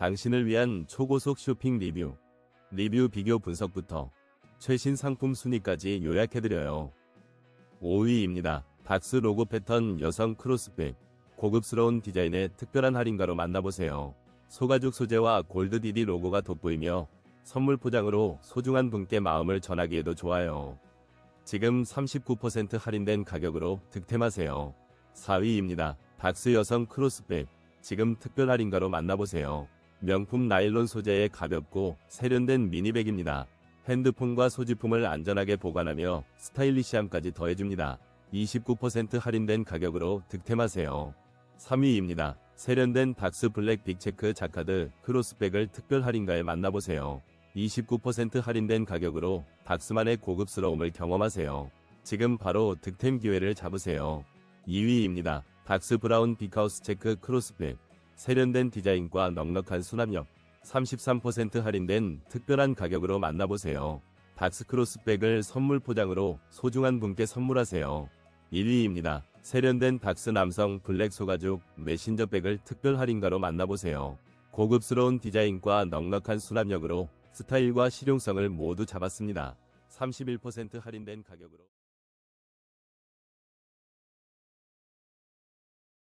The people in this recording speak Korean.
당신을 위한 초고속 쇼핑 리뷰, 리뷰 비교 분석부터 최신 상품 순위까지 요약해드려요. 5위입니다. 박스 로고 패턴 여성 크로스백. 고급스러운 디자인의 특별한 할인가로 만나보세요. 소가죽 소재와 골드 디디 로고가 돋보이며 선물 포장으로 소중한 분께 마음을 전하기에도 좋아요. 지금 39% 할인된 가격으로 득템하세요. 4위입니다. 박스 여성 크로스백. 지금 특별 할인가로 만나보세요. 명품 나일론 소재의 가볍고 세련된 미니백입니다. 핸드폰과 소지품을 안전하게 보관하며 스타일리시함까지 더해줍니다. 29% 할인된 가격으로 득템하세요. 3위입니다. 세련된 박스 블랙 빅체크 자카드 크로스백을 특별 할인가에 만나보세요. 29% 할인된 가격으로 박스만의 고급스러움을 경험하세요. 지금 바로 득템 기회를 잡으세요. 2위입니다. 박스 브라운 빅하우스 체크 크로스백. 세련된 디자인과 넉넉한 수납력. 33% 할인된 특별한 가격으로 만나보세요. 박스 크로스백을 선물 포장으로 소중한 분께 선물하세요. 1위입니다. 세련된 박스 남성 블랙 소가죽 메신저 백을 특별 할인가로 만나보세요. 고급스러운 디자인과 넉넉한 수납력으로 스타일과 실용성을 모두 잡았습니다. 31% 할인된 가격으로